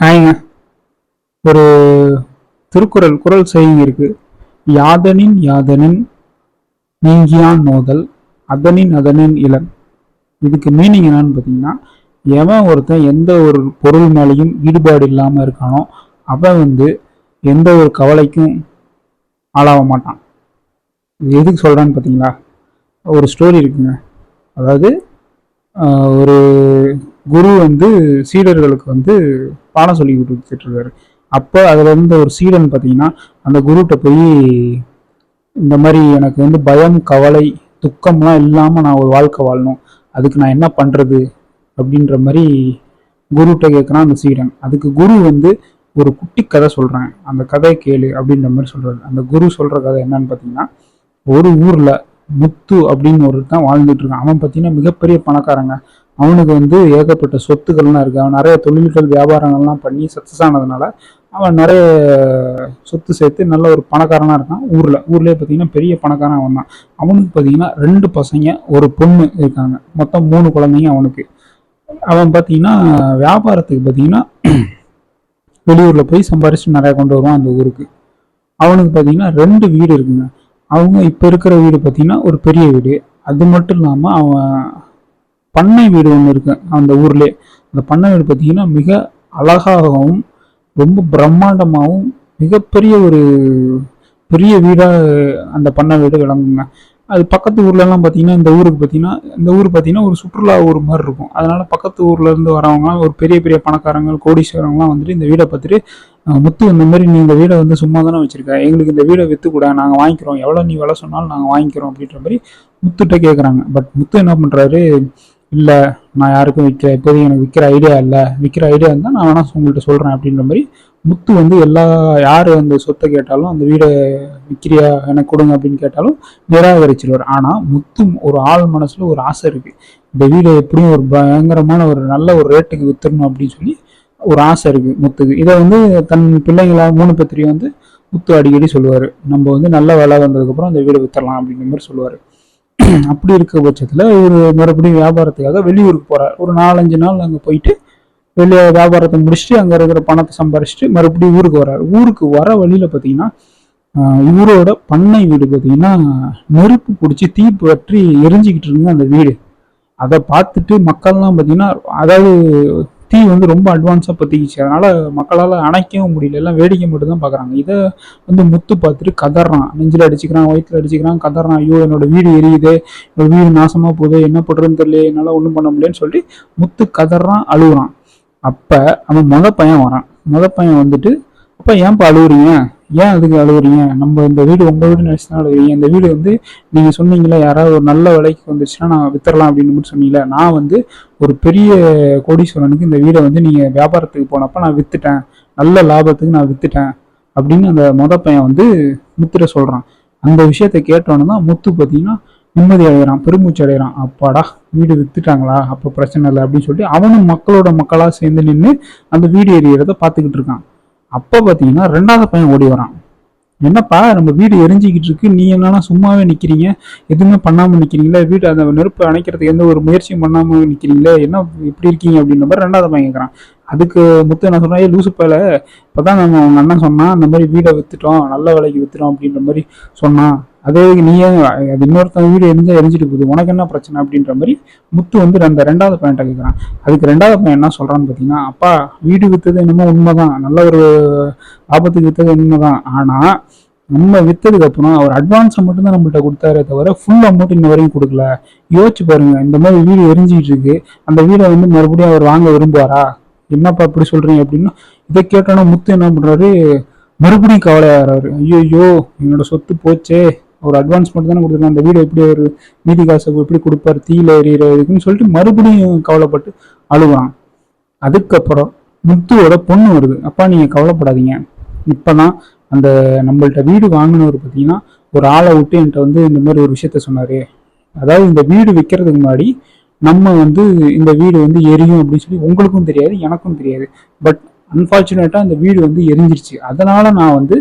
ஹாய்ங்க ஒரு திருக்குறள் குரல் செய்தி இருக்கு. யாதனின் யாதனின் நீங்கியான் மோதல் அதனின் அதனின் இளன் இதுக்கு மீனிங் என்னன்னு பார்த்தீங்கன்னா எவன் ஒருத்தன் எந்த ஒரு பொருள் மேலேயும் ஈடுபாடு இல்லாமல் இருக்கானோ அவன் வந்து எந்த ஒரு கவலைக்கும் ஆளாக மாட்டான். இது எதுக்கு சொல்கிறான்னு பார்த்தீங்களா? ஒரு ஸ்டோரி இருக்குங்க. அதாவது ஒரு குரு வந்து சீடர்களுக்கு வந்து பாடம் சொல்லி கொடுத்துட்டு இருக்காரு அப்போ அதில் இருந்த ஒரு சீடன் பார்த்தீங்கன்னா அந்த குருகிட்ட போய் இந்த மாதிரி எனக்கு வந்து பயம் கவலை துக்கம்லாம் இல்லாமல் நான் ஒரு வாழ்க்கை வாழணும். அதுக்கு நான் என்ன பண்ணுறது அப்படின்ற மாதிரி குருகிட்ட கேட்குறான் அந்த சீடன். அதுக்கு குரு வந்து ஒரு குட்டி கதை சொல்கிறேன் அந்த கதையை கேளு அப்படின்ற மாதிரி சொல்கிறாரு அந்த குரு சொல்கிற கதை என்னன்னு பார்த்தீங்கன்னா ஒரு ஊரில் முத்து அப்படின்னு ஒருத்தன் வாழ்ந்துட்டு இருக்கான். அவன் பார்த்தீங்கன்னா மிகப்பெரிய பணக்காரங்க. அவனுக்கு வந்து ஏகப்பட்ட சொத்துக்கள்லாம் இருக்குது அவன் நிறைய தொழில்கள் வியாபாரங்கள்லாம் பண்ணி சக்ஸஸ் ஆனதுனால அவன் நிறைய சொத்து சேர்த்து நல்ல ஒரு பணக்காரனாக இருக்கான். ஊரில் ஊர்லேயே பார்த்தீங்கன்னா பெரிய பணக்காரன் அவன் தான். அவனுக்கு பார்த்தீங்கன்னா ரெண்டு பசங்க ஒரு பொண்ணு இருக்காங்க. மொத்தம் மூணு குழந்தைங்க அவனுக்கு. அவன் பார்த்தீங்கன்னா வியாபாரத்துக்கு பார்த்தீங்கன்னா வெளியூரில் போய் சம்பாரிச்சு நிறையா கொண்டு வருவான் அந்த ஊருக்கு. அவனுக்கு பார்த்தீங்கன்னா ரெண்டு வீடு இருக்குங்க. அவங்க இப்போ இருக்கிற வீடு பார்த்தீங்கன்னா ஒரு பெரிய வீடு. அது மட்டும் இல்லாமல் அவன் பண்ணை வீடு ஒன்று இருக்கு அந்த ஊர்லேயே. அந்த பண்ணை வீடு பார்த்தீங்கன்னா மிக அழகாகவும் ரொம்ப பிரம்மாண்டமாகவும் மிகப்பெரிய ஒரு பெரிய வீடாக அந்த பண்ணை வீடு விளங்குங்க. அது பக்கத்து ஊர்லலாம் பார்த்தீங்கன்னா இந்த ஊருக்கு பார்த்தீங்கன்னா இந்த ஊர் பார்த்தீங்கன்னா ஒரு சுற்றுலா ஊர் மாதிரி இருக்கும். அதனால பக்கத்து ஊர்லேருந்து வரவங்க ஒரு பெரிய பெரிய பணக்காரங்க கோடீஸ்வரங்களாம் வந்துட்டு இந்த வீடை பார்த்துட்டு முத்து இந்த மாதிரி நீ இந்த வீடை வந்து சும்மா தானே வச்சிருக்க? எங்களுக்கு இந்த வீடை விற்று கூட நாங்கள் வாங்கிக்கிறோம். எவ்வளோ நீ விலை சொன்னாலும் நாங்கள் வாங்கிக்கிறோம். அப்படின்ற மாதிரி முத்துகிட்ட கேட்குறாங்க பட் முத்து என்ன பண்ணுறாரு இல்லை நான் யாருக்கும் விற்கிற இப்போதைக்கு எனக்கு விற்கிற ஐடியா இல்லை. விற்கிற ஐடியா இருந்தால் நான் வேணால் உங்கள்கிட்ட சொல்கிறேன் அப்படின்ற மாதிரி முத்து வந்து எல்லா யார் அந்த சொத்தை கேட்டாலும் அந்த வீடை விற்கிறியா எனக்கு கொடுங்க அப்படின்னு கேட்டாலும் நிராகரிச்சிருவார். ஆனால் முத்து ஒரு ஆள் மனசில் ஒரு ஆசை இருக்குது இந்த வீடை எப்படியும் ஒரு பயங்கரமான ஒரு நல்ல ஒரு ரேட்டுக்கு வித்துடணும் அப்படின்னு சொல்லி ஒரு ஆசை இருக்குது முத்துக்கு. இதை வந்து தன் பிள்ளைங்களா மூணு பத்திரியும் வந்து முத்து அடிக்கடி சொல்லுவார். நம்ம வந்து நல்ல வேலை வந்ததுக்கப்புறம் அந்த வீடை விற்றுலாம் அப்படிங்கிற மாதிரி சொல்லுவார். அப்படி இருக்க பட்சத்தில் இவர் மறுபடியும் வியாபாரத்துக்காக வெளியூருக்கு போகிறார் ஒரு நாலஞ்சு நாள் அங்கே போயிட்டு வெளியே வியாபாரத்தை முடிச்சுட்டு அங்கே இருக்கிற பணத்தை சம்பாரிச்சுட்டு மறுபடியும் ஊருக்கு வர்றார். ஊருக்கு வர வழியில் பார்த்தீங்கன்னா இவரோட பண்ணை வீடு பார்த்தீங்கன்னா நெருப்பு பிடிச்சி தீ பற்றி எரிஞ்சிக்கிட்டு இருங்க அந்த வீடு. அதை பார்த்துட்டு மக்கள்லாம் பார்த்தீங்கன்னா அதாவது தீ வந்து ரொம்ப அட்வான்ஸாக பற்றிக்கிச்சு அதனால் மக்களால் அணைக்கவும் முடியல. எல்லாம் வேடிக்கை மட்டும் தான் பார்க்குறாங்க இதை வந்து முத்து பார்த்துட்டு கதறான். நெஞ்சில் அடிச்சுக்கிறான் வயிற்றுல அடிச்சுக்கிறான் கதறான். ஐயோ என்னோட வீடு எரியுது. என்னோட வீடு நாசமாக போகுது. என்ன பண்ணுறதுன்னு தெரியல என்னால் ஒன்றும் பண்ண முடியலன்னு சொல்லி முத்து கதறான் அழுகுறான் அப்போ அவன் முத பையன் வரான். முத பையன் வந்துட்டு அப்போ ஏன்ப்பா அழுகுறீங்க ஏன் அதுக்கு அழுகுறீங்க? நம்ம இந்த வீடு உங்கள் வீடு நினச்சினா அழுகுறீங்க. இந்த வீடு வந்து நீங்கள் சொன்னீங்களே யாராவது ஒரு நல்ல விலைக்கு வந்துச்சுன்னா நான் வித்துறலாம் அப்படின்னு மட்டும் சொன்னீங்களே நான் வந்து ஒரு பெரிய கோடீஸ்வரனுக்கு இந்த வீடை வந்து நீங்கள் வியாபாரத்துக்கு போனப்போ நான் வித்துட்டேன். நல்ல லாபத்துக்கு நான் வித்துட்டேன் அப்படின்னு அந்த மொத பையன் வந்து முத்துட்ட சொல்கிறான் அந்த விஷயத்தை கேட்டோன்னு தான் முத்து பார்த்தீங்கன்னா நிம்மதி அடைகிறான் பெருமூச்சு அடைகிறான். அப்பாடா வீடு வித்துட்டாங்களா? அப்போ பிரச்சனை இல்லை அப்படின்னு சொல்லிட்டு அவனும் மக்களோட மக்களாக சேர்ந்து நின்று அந்த வீடு எரியறத பார்த்துக்கிட்டு இருக்கான். அப்போ பார்த்தீங்கன்னா ரெண்டாவது பையன் ஓடி வரான். என்னப்பா நம்ம வீடு எரிஞ்சிக்கிட்டு இருக்கு நீ என்னன்னா சும்மாவே நிற்கிறீங்க எதுவுமே பண்ணாமல் நிற்கிறீங்களா வீடு அந்த நெருப்பு அணைக்கிறதுக்கு எந்த ஒரு முயற்சியும் பண்ணாமல் நிற்கிறீங்களே என்ன இப்படி இருக்கீங்க அப்படின்ற மாதிரி ரெண்டாவது பையன் கேட்குறான் அதுக்கு முத்து என்ன சொல்றேன் லூசு பேல இப்பதான் நம்ம உங்க அண்ணன் சொன்னான் அந்த மாதிரி வீடை விற்றுட்டோம் நல்ல விலைக்கு விற்றுட்டோம் அப்படின்ற மாதிரி சொன்னான். அதே நீ அது இன்னொருத்தன் வீடு எரிஞ்சா எரிஞ்சிட்டு போகுது உனக்கு என்ன பிரச்சனை அப்படின்ற மாதிரி முத்து வந்து அந்த ரெண்டாவது பையன்கிட்ட கேட்குறான் அதுக்கு ரெண்டாவது பையன் என்ன சொல்கிறான்னு பார்த்தீங்கன்னா அப்பா வீடு வித்தது என்னமோ உண்மைதான் நல்ல ஒரு ஆபத்துக்கு வித்தது உண்மைதான். ஆனால் நம்ம வித்ததுக்கு அப்புறம் அவர் அட்வான்ஸை மட்டும்தான் நம்மள்ட்ட கொடுத்தாரே தவிர ஃபுல் அமௌண்ட் இன்ன வரையும் கொடுக்கல. யோசிச்சு பாருங்க இந்த மாதிரி வீடு எரிஞ்சிட்டு இருக்கு அந்த வீடை வந்து மறுபடியும் அவர் வாங்க விரும்புவாரா? என்னப்பா இப்படி சொல்றீங்க அப்படின்னா இதை கேட்டோன்னா முத்து என்ன பண்றாரு மறுபடியும் கவலையாகிறாரு. ஐயோ ஐயோ என்னோட சொத்து போச்சே. ஒரு அட்வான்ஸ் மட்டும் தானே கொடுத்துருக்கோம் அந்த வீடு எப்படி ஒரு மீதி காசை எப்படி கொடுப்பாரு தீயில எறிகிறதுக்குன்னு சொல்லிட்டு மறுபடியும் கவலைப்பட்டு அழுகுறான். அதுக்கப்புறம் முத்துவோட பொண்ணு வருது. அப்பா நீங்க கவலைப்படாதீங்க. இப்பதான் அந்த நம்மள்ட்ட வீடு வாங்கினவர் பார்த்தீங்கன்னா ஒரு ஆளை விட்டு என்கிட்ட வந்து இந்த மாதிரி ஒரு விஷயத்த சொன்னாரு. அதாவது இந்த வீடு விற்கிறதுக்கு முன்னாடி நம்ம வந்து இந்த வீடு வந்து எரியும் அப்படின்னு சொல்லி உங்களுக்கும் தெரியாது எனக்கும் தெரியாது. பட் அன்ஃபார்ச்சுனேட்டாக இந்த வீடு வந்து எரிஞ்சிருச்சு. அதனால நான் வந்து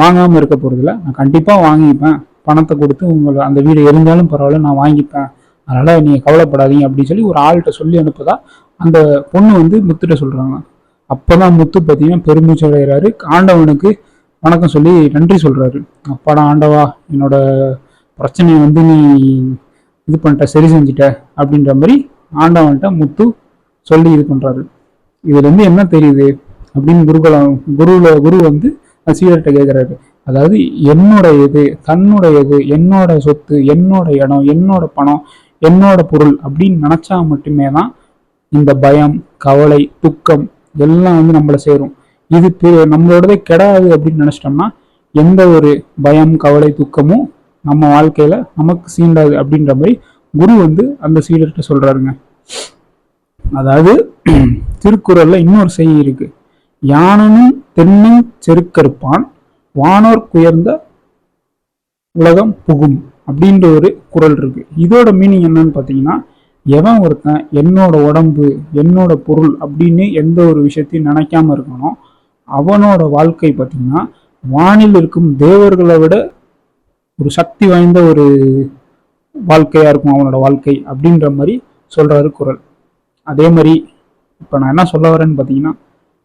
வாங்காமல் இருக்க போகிறதில்ல நான் கண்டிப்பாக வாங்கிப்பேன். பணத்தை கொடுத்து உங்களை அந்த வீடு எரிஞ்சாலும் பரவாயில்ல நான் வாங்கிப்பேன். அதனால் நீங்கள் கவலைப்படாதீங்க அப்படின்னு சொல்லி ஒரு ஆள்கிட்ட சொல்லி அனுப்புதா அந்த பொண்ணு வந்து முத்துட்ட சொல்கிறாங்க அப்போ தான் முத்து பார்த்தீங்கன்னா பெருமூச்சு அடைகிறாரு. ஆண்டவனுக்கு வணக்கம் சொல்லி நன்றி சொல்கிறாரு அப்பாடா ஆண்டவா என்னோட பிரச்சனையை வந்து நீ இது பண்ணிட்ட சரி செஞ்சிட்ட அப்படின்ற மாதிரி ஆண்டவன்கிட்ட முத்து சொல்லி இது பண்ணுறாரு இதுலேருந்து என்ன தெரியுது அப்படின்னு குருகுலம் குருவில் குரு வந்து சீடர்கிட்ட கேட்குறாரு அதாவது என்னோட இது தன்னுடையது என்னோட சொத்து என்னோட இடம் என்னோட பணம் என்னோட பொருள் அப்படின்னு நினச்சா மட்டுமே தான் இந்த பயம் கவலை துக்கம் எல்லாம் வந்து நம்மளை சேரும். இது நம்மளோடதே கிடையாது அப்படின்னு நினச்சிட்டோம்னா எந்த ஒரு பயம் கவலை துக்கமும் நம்ம வாழ்க்கையில நமக்கு சீண்டாது அப்படின்ற மாதிரி குரு வந்து அந்த சீடர்கிட்ட சொல்றாருங்க. அதாவது திருக்குறள்ல இன்னொரு செய்தி இருக்கு. யானனும் தென்னின் செருக்கறுப்பான் வானோர் குயர்ந்த உலகம் புகும் அப்படின்ற ஒரு குறள் இருக்கு. இதோட மீனிங் என்னன்னு பார்த்தீங்கன்னா எவன் ஒருத்தன் என்னோட உடம்பு என்னோட பொருள் அப்படின்னு எந்த ஒரு விஷயத்தையும் நினைக்காம இருக்கானோ அவனோட வாழ்க்கை பார்த்தீங்கன்னா வானில் இருக்கும் தேவர்களை விட ஒரு சக்தி வாய்ந்த ஒரு வாழ்க்கையா இருக்கும் அவனோட வாழ்க்கை அப்படின்ற மாதிரி சொல்றாரு குறள் அதே மாதிரி இப்போ நான் என்ன சொல்ல வரேன்னு பார்த்தீங்கன்னா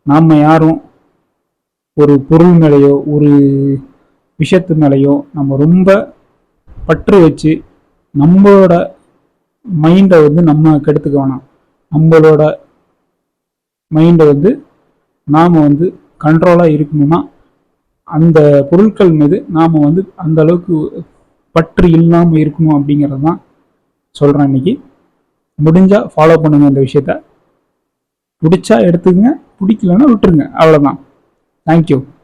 நாம் யாரும் ஒரு பொருள் மேலேயோ ஒரு விஷயத்து மேலேயோ நம்ம ரொம்ப பற்று வச்சு நம்மளோட மைண்டை வந்து நம்ம கெடுத்துக்க வேணாம் நம்மளோட மைண்டை வந்து நாம் வந்து கண்ட்ரோலாக இருக்கணும்னா அந்த பொருட்கள் மீது நாம் வந்து அந்த அளவுக்கு பற்று இல்லாமல் இருக்கணும் அப்படிங்கிறது தான் சொல்கிறேன் இன்னைக்கு. முடிஞ்சால் ஃபாலோ பண்ணுங்கள் இந்த விஷயத்த. பிடிச்சா எடுத்துக்கங்க பிடிக்கலன்னா விட்டுருங்க அவ்வளோதான் Thank you.